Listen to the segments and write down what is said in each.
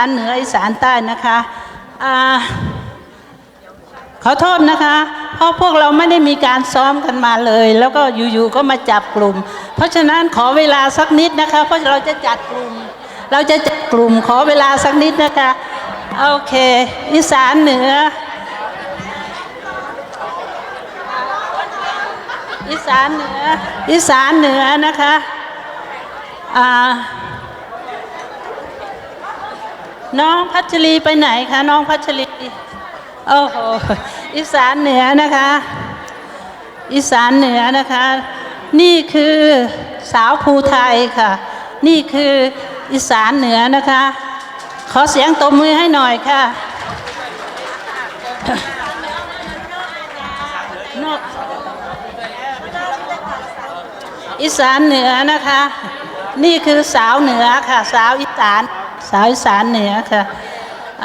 านเหนืออีสานใต้นะคะอ่าขอโทษนะคะ เพราะพวกเราไม่ได้มีการซ้อมกันมาเลย แล้วก็อยู่ๆก็มาจับกลุ่ม เพราะฉะนั้นขอเวลาสักนิดนะคะ เพราะเราจะจัดกลุ่ม เราจะจัดกลุ่มขอเวลาสักนิดนะคะโอเค อีสานเหนือ อีสานเหนือ อีสานเหนือนะคะอ่า น้องพัชรีไปไหนคะ น้องพัชรีโอ้โหอีสานเหนือนะคะ อีสานเหนือนะคะ นี่คือสาวภูไทยค่ะ นี่คืออีสานเหนือนะคะ ขอเสียงตบมือให้หน่อยค่ะอีสานเหนือนะคะ นี่คือสาวเหนือค่ะ สาวอีสาน สาวอีสานเหนือค่ะ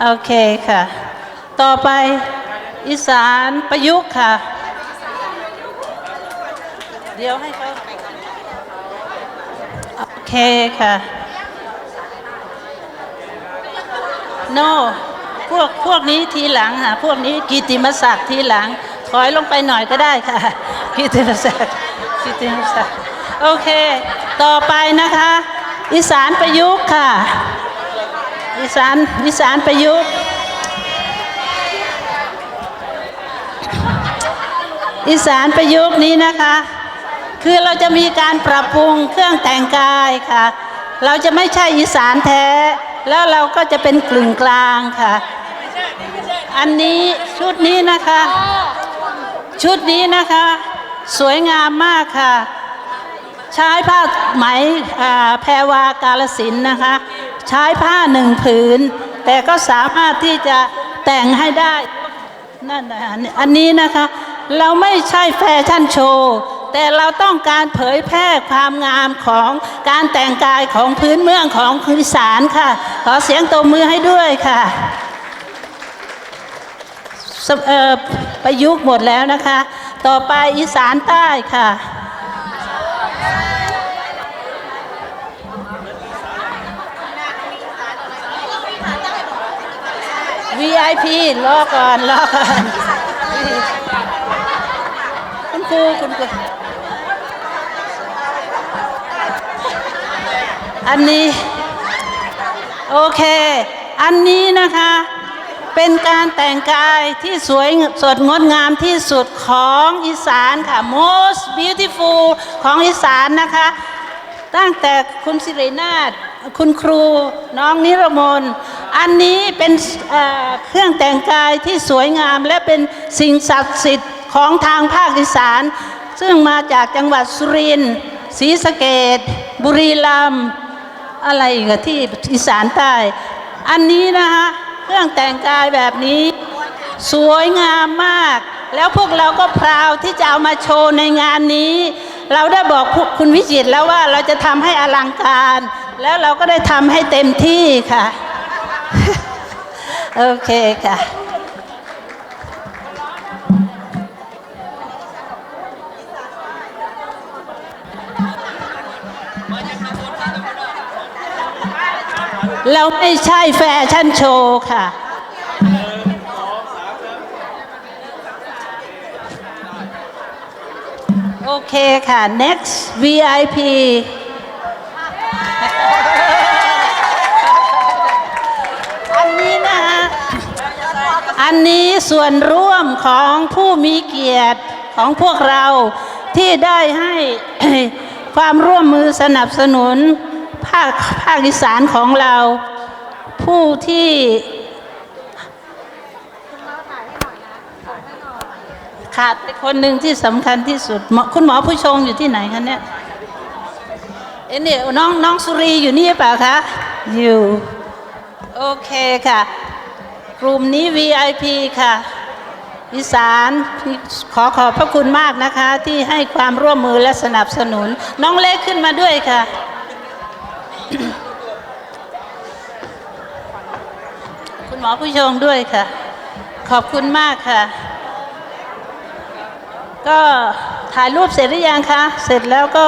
โอเคค่ะ ต่อไปอีสานประยุกต์ค่ะ เดี๋ยวให้เขาโอเคค่ะ โนพวกพวกนี้ทีหลังค่ะ พวกนี้กิติมศักดิ์ทีหลัง ถอยลงไปหน่อยก็ได้ค่ะ กิติมศักดิ์กิติมศักดิ์โอเค ต่อไปนะคะ อีสานประยุกต์ค่ะ อีสานอีสานประยุกต์อีสานประยุกต์นี้นะคะ คือเราจะมีการปรับปรุงเครื่องแต่งกายค่ะ เราจะไม่ใช่อีสานแท้ แล้วเราก็จะเป็นกลึงกลางค่ะ อันนี้ชุดนี้นะคะ ชุดนี้นะคะ สวยงามมากค่ะ ใช้ผ้าไหมแพรวากาลสินนะคะ ใช้ผ้าหนึ่งผืน แต่ก็สามารถที่จะแต่งให้ได้นั่นนะอันนี้นะคะ เราไม่ใช่แฟชั่นโชว์แต่เราต้องการเผยแพร่ความงามของการแต่งกายของพื้นเมืองของอีสานค่ะ ขอเสียงตบมือให้ด้วยค่ะประยุกต์หมดแล้วนะคะ ต่อไปอีสานใต้ค่ะ VIP รอก่อนรอก่อนคุณครูคุณครูอันนี้โอเค อันนี้นะคะ เป็นการแต่งกายที่สวยสดงดงามที่สุดของอีสานค่ะ most beautiful ของอีสานนะคะ ตั้งแต่คุณสิรินาถคุณครูน้องนิรมน อันนี้เป็นเเครื่องแต่งกายที่สวยงามและเป็นสิ่งศักดิ์สิทธิ์ของทางภาคอีสาน ซึ่งมาจากจังหวัดสุรินทร์ศรีสะเกดบุรีรัมย์อะไรกอะที่อีสานใต้ อันนี้นะคะเครื่องแต่งกายแบบนี้สวยงามมาก แล้วพวกเราก็พราวที่จะเอามาโชว์ในงานนี้ เราได้บอกคุณวิจิตแล้วว่าเราจะทำให้อลังการ แล้วเราก็ได้ทำให้เต็มที่ค่ะ โอเคค่ะเราไม่ใช่แฟชั่นโชว์ค่ะโอเคค่ะ next VIP อันนี้นะคะ อันนี้ส่วนร่วมของผู้มีเกียรติของพวกเราที่ได้ให้ความร่วมมือสนับสนุนภาคภาคอีสานของเรา ผู้ที่ขาดคนหนึ่งที่สำคัญที่สุด คุณหมอผู้ชงอยู่ที่ไหนคะเนี่ยเอ็นเนี่ยน้องน้องสุรีอยู่นี่เปล่าคะ อยู่ โอเคค่ะ ลุ่มนี้ VIP ค่ะอีสานขอขอบพระคุณมากนะคะ ที่ให้ความร่วมมือและสนับสนุน น้องเล็กขึ้นมาด้วยค่ะ คุณหมอผู้ชงด้วยค่ะ ขอบคุณมากค่ะ ก็ถ่ายรูปเสร็จหรือยังคะ เสร็จแล้วก็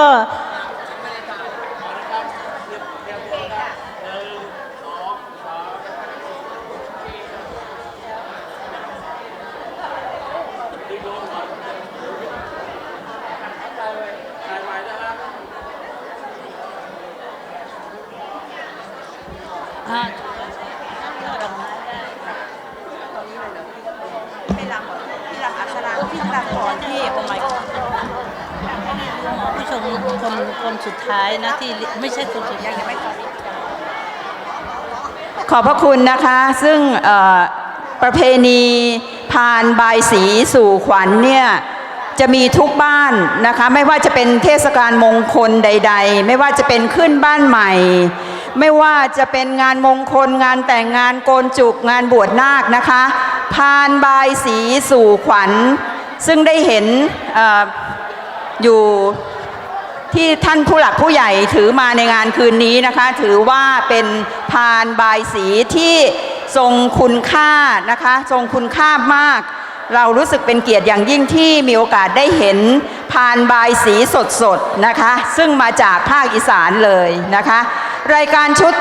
คนคนคนสุดท้ายนะที่ไม่ใช่คนสุดท้ายไม่ขอบพระคุณนะคะ ซึ่งประเพณีพานบายสีสู่ขวัญเนี่ยจะมีทุกบ้านนะคะ ไม่ว่าจะเป็นเทศกาลมงคลใด ๆ ไม่ว่าจะเป็นขึ้นบ้านใหม่ ไม่ว่าจะเป็นงานมงคลงานแต่งงานโกนจุกงานบวชนาคนะคะพานบายสีสู่ขวัญ ซึ่งได้เห็นออยู่ ที่ท่านผู้หลักผู้ใหญ่ถือมาในงานคืนนี้นะคะ ถือว่าเป็นพานบายสีที่ทรงคุณค่านะคะ ทรงคุณค่ามาก เรารู้สึกเป็นเกียรติอย่างยิ่งที่มีโอกาสได้เห็นพานบายสีสดๆนะคะ ซึ่งมาจากภาคอีสานเลยนะคะ รายการชุด